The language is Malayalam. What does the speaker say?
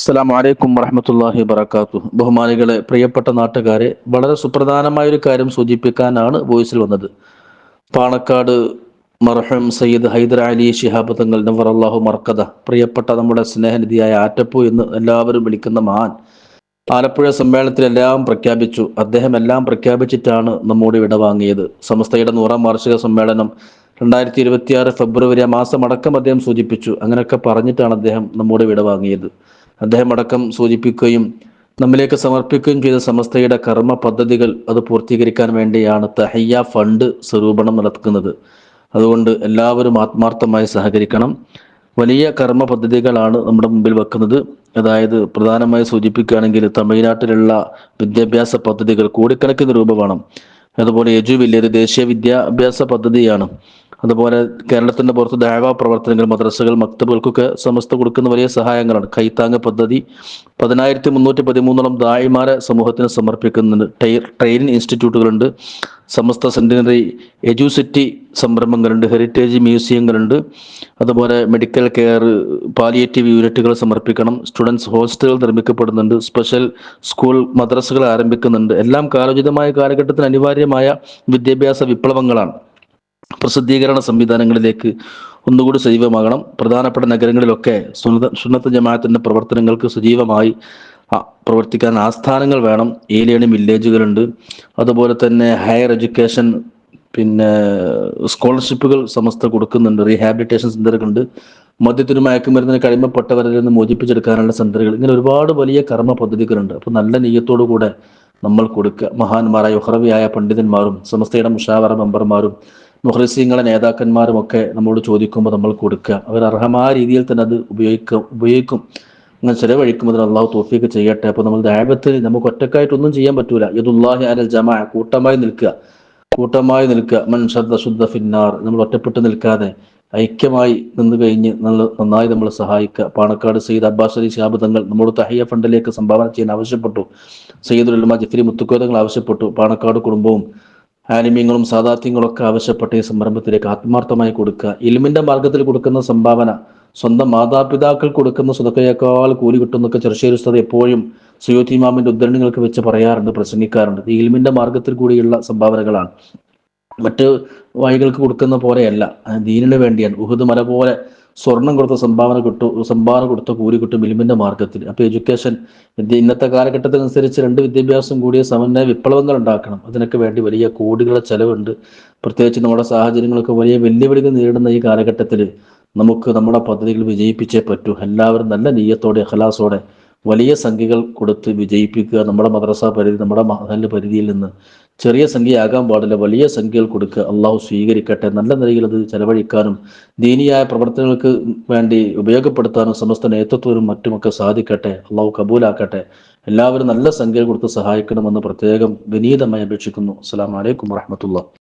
അസ്സാം വലൈക്കും വറഹമത്തല്ലാഹി വബർക്കാത്തു ബഹുമാനികളെ പ്രിയപ്പെട്ട നാട്ടുകാരെ വളരെ സുപ്രധാനമായ ഒരു കാര്യം സൂചിപ്പിക്കാനാണ് വോയിസിൽ വന്നത്. പാണക്കാട് മർഹം സയ്യിദ് ഹൈദർ അലി ഷിഹാബ് തങ്ങൾ നവർ അള്ളാഹു പ്രിയപ്പെട്ട നമ്മുടെ സ്നേഹനിധിയായ ആറ്റപ്പു എന്ന് എല്ലാവരും വിളിക്കുന്ന മഹാൻ ആലപ്പുഴ സമ്മേളനത്തിൽ എല്ലാം പ്രഖ്യാപിച്ചു. അദ്ദേഹം എല്ലാം പ്രഖ്യാപിച്ചിട്ടാണ് നമ്മോട് വിടവാങ്ങിയത് സമസ്തയുടെ നൂറാം വാർഷിക സമ്മേളനം രണ്ടായിരത്തി ഇരുപത്തിയാറ് ഫെബ്രുവരി മാസം അടക്കം അദ്ദേഹം സൂചിപ്പിച്ചു. അങ്ങനെയൊക്കെ പറഞ്ഞിട്ടാണ് അദ്ദേഹം നമ്മോട് വിടവാങ്ങിയത് അദ്ദേഹം അടക്കം സൂചിപ്പിക്കുകയും നമ്മിലേക്ക് സമർപ്പിക്കുകയും ചെയ്ത സമസ്തയുടെ കർമ്മ പദ്ധതികൾ അത് പൂർത്തീകരിക്കാൻ വേണ്ടിയാണ് തഹയ്യ ഫണ്ട് സ്വരൂപണം നടക്കുന്നത് അതുകൊണ്ട് എല്ലാവരും ആത്മാർത്ഥമായി സഹകരിക്കണം. വലിയ കർമ്മ പദ്ധതികളാണ് നമ്മുടെ മുമ്പിൽ വെക്കുന്നത്. അതായത് പ്രധാനമായി സൂചിപ്പിക്കുകയാണെങ്കിൽ തമിഴ്നാട്ടിലുള്ള വിദ്യാഭ്യാസ പദ്ധതികൾ കോടിക്കണക്കിന് രൂപ വേണം. അതുപോലെ യജു വലിയൊരു ദേശീയ വിദ്യാഭ്യാസ പദ്ധതിയാണ്. അതുപോലെ കേരളത്തിന്റെ പുറത്ത് ദാഴ്വ പ്രവർത്തനങ്ങൾ മദ്രസകൾ മക്തബുകൾക്കൊക്കെ സമസ്ത കൊടുക്കുന്ന വലിയ സഹായങ്ങളാണ്. കൈത്താങ്ങ പദ്ധതി പതിനായിരത്തി മുന്നൂറ്റി പതിമൂന്നോളം ദായിമാരെ സമൂഹത്തിന് സമർപ്പിക്കുന്നുണ്ട്. ട്രെയിനിങ് ഇൻസ്റ്റിറ്റ്യൂട്ടുകളുണ്ട്. സമസ്ത സെന്റിനറി എജുസിറ്റി സംരംഭങ്ങളുണ്ട്. ഹെറിറ്റേജ് മ്യൂസിയങ്ങളുണ്ട്. അതുപോലെ മെഡിക്കൽ കെയർ പാലിയേറ്റീവ് യൂണിറ്റുകൾ സമർപ്പിക്കണം. സ്റ്റുഡൻസ് ഹോസ്റ്റലുകൾ നിർമ്മിക്കപ്പെടുന്നുണ്ട്. Special school മദ്രസകൾ ആരംഭിക്കുന്നുണ്ട്. എല്ലാം കാലോചിതമായ കാലഘട്ടത്തിന് അനിവാര്യമായ വിദ്യാഭ്യാസ വിപ്ലവങ്ങളാണ്. പ്രസിദ്ധീകരണ സംവിധാനങ്ങളിലേക്ക് ഒന്നുകൂടി സജീവമാകണം. പ്രധാനപ്പെട്ട നഗരങ്ങളിലൊക്കെ സുന്നത സുന്നത്ത് ജമാഅത്തിന്റെ പ്രവർത്തനങ്ങൾക്ക് സജീവമായി പ്രവർത്തിക്കാൻ ആസ്ഥാനങ്ങൾ വേണം. ഏലിയണി വില്ലേജുകളുണ്ട്. അതുപോലെ തന്നെ ഹയർ എഡ്യൂക്കേഷൻ പിന്നെ സ്കോളർഷിപ്പുകൾ സമസ്ത കൊടുക്കുന്നുണ്ട്. റീഹാബിലിറ്റേഷൻ സെന്ററുകളുണ്ട്. മദ്യത്തിനും മയക്കുമരുന്നിന് കഴിമപ്പെട്ടവരിൽ നിന്ന് മോചിപ്പിച്ചെടുക്കാനുള്ള സെന്ററുകൾ. ഇങ്ങനെ ഒരുപാട് വലിയ കർമ്മ പദ്ധതികളുണ്ട്. അപ്പോൾ നല്ല നീയത്തോടു കൂടെ നമ്മൾ കൊടുക്കുക. മഹാന്മാരായ ഉഹറവിയായ പണ്ഡിതന്മാരും സമസ്തയുടെ മുഷാവറ മെമ്പർമാരും മുഹ്ലിസീങ്ങളെ നേതാക്കന്മാരുമൊക്കെ നമ്മോട് ചോദിക്കുമ്പോൾ നമ്മൾ കൊടുക്കുക. അവർ അർഹമായ രീതിയിൽ തന്നെ അത് ഉപയോഗിക്കും ഉപയോഗിക്കും. അങ്ങനെ ചിലവഴിക്കുമ്പോൾ അള്ളാഹു തോഫിയൊക്കെ ചെയ്യട്ടെ. അപ്പോൾ നമ്മൾ ദാപത്തിൽ നമുക്ക് ഒറ്റക്കായിട്ടൊന്നും ചെയ്യാൻ പറ്റൂല. യദുല്ലാഹി അനൽ ജമാ കൂട്ടമായി നിൽക്കുക. കൂട്ടമായി നിൽക്കുക. മൻ ശബ്ദ ശുദ്ധ ഫിന്നാർ നമ്മൾ ഒറ്റപ്പെട്ട് നിൽക്കാതെ ഐക്യമായി നിന്ന് കഴിഞ്ഞ് നല്ല നന്നായി നമ്മൾ സഹായിക്കുക. പാണക്കാട് സയ്യിദ് അബ്ബാസ് അലി ഷാബ് തങ്ങൾ നമ്മോട് തഹിയ ഫണ്ടിലേക്ക് സംഭാവന ചെയ്യാൻ ആവശ്യപ്പെട്ടു. സയ്യിദുൽ ഉലമ ജഫരി മുത്തുക്കോതങ്ങൾ ആവശ്യപ്പെട്ടു. പാണക്കാട് കുടുംബവും ആനിമ്യങ്ങളും സാധാത്യങ്ങളും ഒക്കെ ആവശ്യപ്പെട്ട ഈ സംരംഭത്തിലേക്ക് ആത്മാർത്ഥമായി കൊടുക്കുക. ഇൽമിന്റെ മാർഗത്തിൽ കൊടുക്കുന്ന സംഭാവന സ്വന്തം മാതാപിതാക്കൾ കൊടുക്കുന്ന സുതക്കയേക്കാൾ കൂലി കിട്ടുന്നൊക്കെ ചെറുശ്ശേരി ഉസ്താദ് എപ്പോഴും സുയോത്തി മാമിന്റെ ഉദ്ധരണികൾക്ക് വെച്ച് പറയാറുണ്ട് പ്രസംഗിക്കാറുണ്ട്. ഈ ഇൽമിന്റെ മാർഗത്തിൽ കൂടിയുള്ള സംഭാവനകളാണ്. മറ്റ് വഴികൾക്ക് കൊടുക്കുന്ന പോലെയല്ല. ദീനിന് വേണ്ടിയാണ്. ഉഹുദ് മല പോലെ സ്വർണം കൊടുത്ത സംഭാവന കിട്ടും സംഭാവന കൊടുത്ത കൂലി കിട്ടും ഇലിമിന്റെ മാർഗത്തിൽ അപ്പൊ എഡ്യൂക്കേഷൻ ഇന്നത്തെ കാലഘട്ടത്തിനനുസരിച്ച് രണ്ട് വിദ്യാഭ്യാസം കൂടിയ സമന്വയ വിപ്ലവങ്ങൾ ഉണ്ടാക്കണം. അതിനൊക്കെ വേണ്ടി വലിയ കോടികളുടെ ചെലവുണ്ട്. പ്രത്യേകിച്ച് നമ്മുടെ സാഹചര്യങ്ങളൊക്കെ വലിയ വെല്ലുവിളികൾ നേരിടുന്ന ഈ കാലഘട്ടത്തിൽ നമുക്ക് നമ്മുടെ പദ്ധതികൾ വിജയിപ്പിച്ചേ പറ്റൂ. എല്ലാവരും നല്ല നീയത്തോടെ അഖലാസോടെ വലിയ സംഖ്യകൾ കൊടുത്ത് വിജയിപ്പിക്കുക നമ്മുടെ മദ്രസ പരിധി നമ്മുടെ മഹൽ പരിധിയിൽ നിന്ന് ചെറിയ സംഖ്യയാകാൻ പാടില്ല. വലിയ സംഖ്യകൾ കൊടുക്കുക. അള്ളാഹു സ്വീകരിക്കട്ടെ. നല്ല നിലയിൽ അത് ചെലവഴിക്കാനും ദീനിയായ പ്രവർത്തനങ്ങൾക്ക് വേണ്ടി ഉപയോഗപ്പെടുത്താനും സമസ്ത നേതൃത്വവും മറ്റുമൊക്കെ സാധിക്കട്ടെ. അള്ളാഹു കബൂലാക്കട്ടെ. എല്ലാവരും നല്ല സംഖ്യകൾ കൊടുത്ത് സഹായിക്കണമെന്ന് പ്രത്യേകം വിനീതമായി അപേക്ഷിക്കുന്നു. അസ്സാം വലൈക്കും വാഹമത്തുള്ള